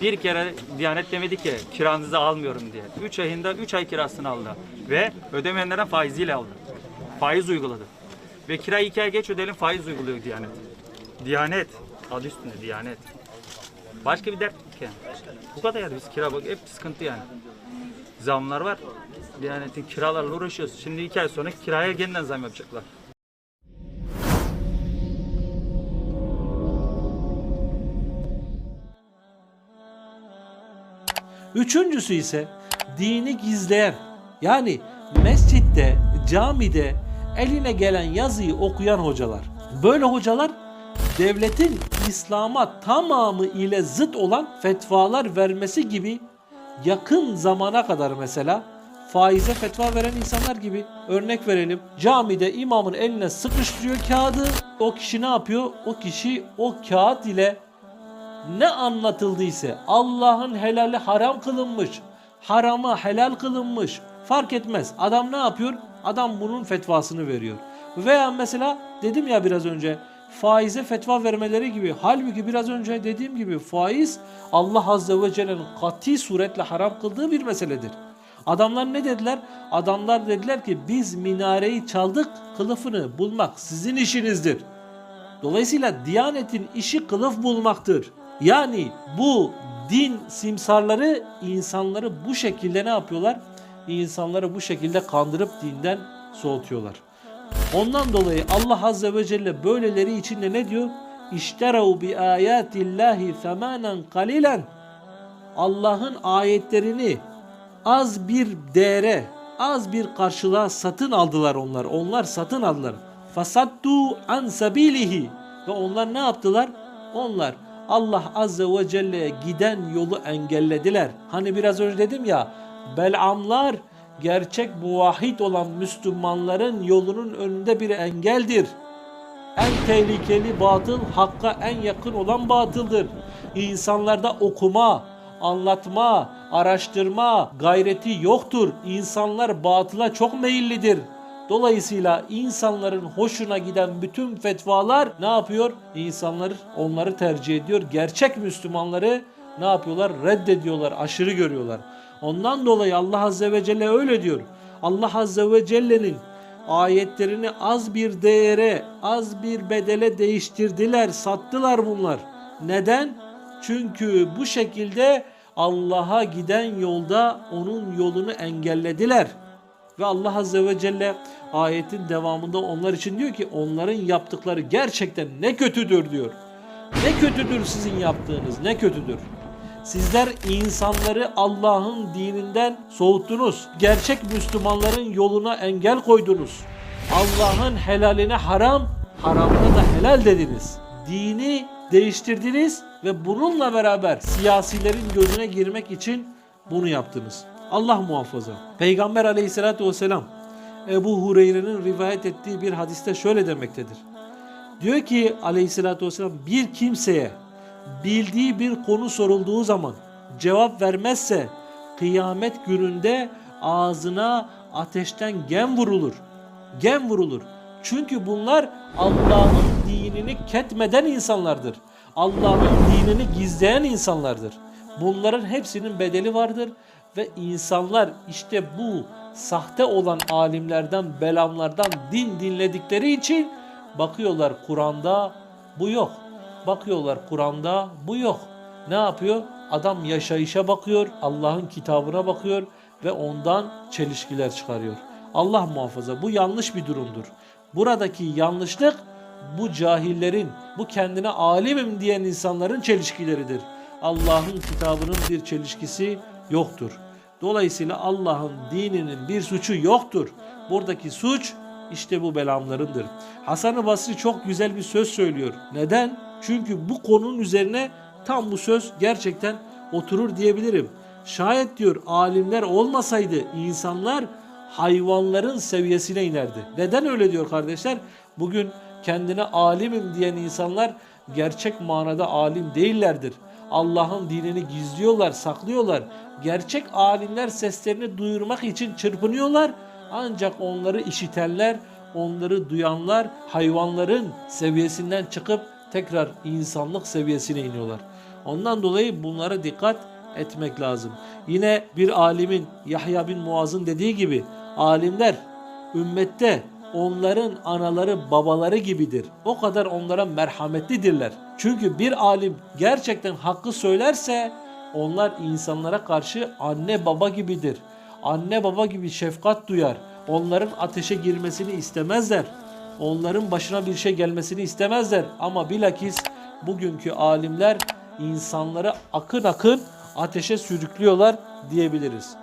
Bir kere Diyanet demedi ki kiranızı almıyorum diye. 3 ayında 3 ay kirasını aldı. Ve ödemeyenlerden faiziyle aldı. Faiz uyguladı. Ve kirayı 2 ay geç ödeyelim faiz uyguluyor Diyanet. Diyanet. Adı üstünde Diyanet. Başka bir dert yani. Bu kadar yani biz kira bak hep sıkıntı yani. Zamlar var. Diyanet'in kiralarla uğraşıyoruz. Şimdi 2 ay sonra kiraya yeniden zam yapacaklar. Üçüncüsü ise dini gizleyen yani mescitte, camide eline gelen yazıyı okuyan hocalar. Böyle hocalar devletin İslam'a tamamı ile zıt olan fetvalar vermesi gibi yakın zamana kadar mesela faize fetva veren insanlar gibi örnek verelim. Camide imamın eline sıkıştırıyor kağıdı. O kişi ne yapıyor? O kişi o kağıt ile ne anlatıldıysa Allah'ın helali haram kılınmış, harama helal kılınmış fark etmez. Adam ne yapıyor? Adam bunun fetvasını veriyor. Veya mesela dedim ya biraz önce faize fetva vermeleri gibi. Halbuki biraz önce dediğim gibi faiz Allah Azze ve Celle'nin kati suretle haram kıldığı bir meseledir. Adamlar ne dediler? Adamlar dediler ki biz minareyi çaldık, kılıfını bulmak sizin işinizdir. Dolayısıyla Diyanet'in işi kılıf bulmaktır. Yani bu din simsarları insanları bu şekilde ne yapıyorlar? İnsanları bu şekilde kandırıp dinden soğutuyorlar. Ondan dolayı Allah Azze ve Celle böyleleri için de ne diyor? İşterav bi ayatillahi thamanen kalilen. Allah'ın ayetlerini az bir değere, az bir karşılığa satın aldılar onlar. Onlar satın aldılar. Fasattu an sabilihi. Ve onlar ne yaptılar? Onlar Allah Azze ve Celle'ye giden yolu engellediler. Hani biraz önce dedim ya, Belamlar gerçek muvahhid olan Müslümanların yolunun önünde bir engeldir. En tehlikeli batıl hakka en yakın olan batıldır. İnsanlarda okuma, anlatma, araştırma gayreti yoktur. İnsanlar batıla çok meyillidir. Dolayısıyla insanların hoşuna giden bütün fetvalar ne yapıyor? İnsanlar onları tercih ediyor. Gerçek Müslümanları ne yapıyorlar? Reddediyorlar, aşırı görüyorlar. Ondan dolayı Allah Azze ve Celle öyle diyor. Allah Azze ve Celle'nin ayetlerini az bir değere, az bir bedele değiştirdiler, sattılar bunlar. Neden? Çünkü bu şekilde Allah'a giden yolda onun yolunu engellediler. Ve Allah Azze ve Celle ayetin devamında onlar için diyor ki onların yaptıkları gerçekten ne kötüdür diyor. Ne kötüdür sizin yaptığınız ne kötüdür. Sizler insanları Allah'ın dininden soğuttunuz. Gerçek Müslümanların yoluna engel koydunuz. Allah'ın helaline haram, haramına da helal dediniz. Dini değiştirdiniz ve bununla beraber siyasilerin gözüne girmek için bunu yaptınız. Allah muhafaza. Peygamber aleyhissalatü vesselam Ebu Hureyre'nin rivayet ettiği bir hadiste şöyle demektedir. Diyor ki aleyhissalatü vesselam bir kimseye bildiği bir konu sorulduğu zaman cevap vermezse kıyamet gününde ağzına ateşten gem vurulur. Gem vurulur. Çünkü bunlar Allah'ın dinini ketmeden insanlardır. Allah'ın dinini gizleyen insanlardır. Bunların hepsinin bedeli vardır ve insanlar işte bu sahte olan alimlerden, belamlardan din dinledikleri için bakıyorlar Kur'an'da bu yok. Bakıyorlar Kur'an'da bu yok. Ne yapıyor? Adam yaşayışa bakıyor, Allah'ın kitabına bakıyor ve ondan çelişkiler çıkarıyor. Allah muhafaza bu yanlış bir durumdur. Buradaki yanlışlık bu cahillerin, bu kendine alimim diyen insanların çelişkileridir. Allah'ın kitabının bir çelişkisi yoktur. Dolayısıyla Allah'ın dininin bir suçu yoktur. Buradaki suç işte bu belamlarındır. Hasan-ı Basri çok güzel bir söz söylüyor. Neden? Çünkü bu konunun üzerine tam bu söz gerçekten oturur diyebilirim. Şayet diyor alimler olmasaydı insanlar hayvanların seviyesine inerdi. Neden öyle diyor kardeşler? Bugün kendine alimim diyen insanlar gerçek manada alim değillerdir. Allah'ın dinini gizliyorlar, saklıyorlar. Gerçek alimler seslerini duyurmak için çırpınıyorlar. Ancak onları işitenler, onları duyanlar hayvanların seviyesinden çıkıp tekrar insanlık seviyesine iniyorlar. Ondan dolayı bunlara dikkat etmek lazım. Yine bir alimin Yahya bin Muaz'ın dediği gibi alimler ümmette onların anaları babaları gibidir. O kadar onlara merhametlidirler. Çünkü bir alim gerçekten hakkı söylerse onlar insanlara karşı anne baba gibidir. Anne baba gibi şefkat duyar. Onların ateşe girmesini istemezler. Onların başına bir şey gelmesini istemezler. Ama bilakis bugünkü alimler insanları akın akın ateşe sürüklüyorlar diyebiliriz.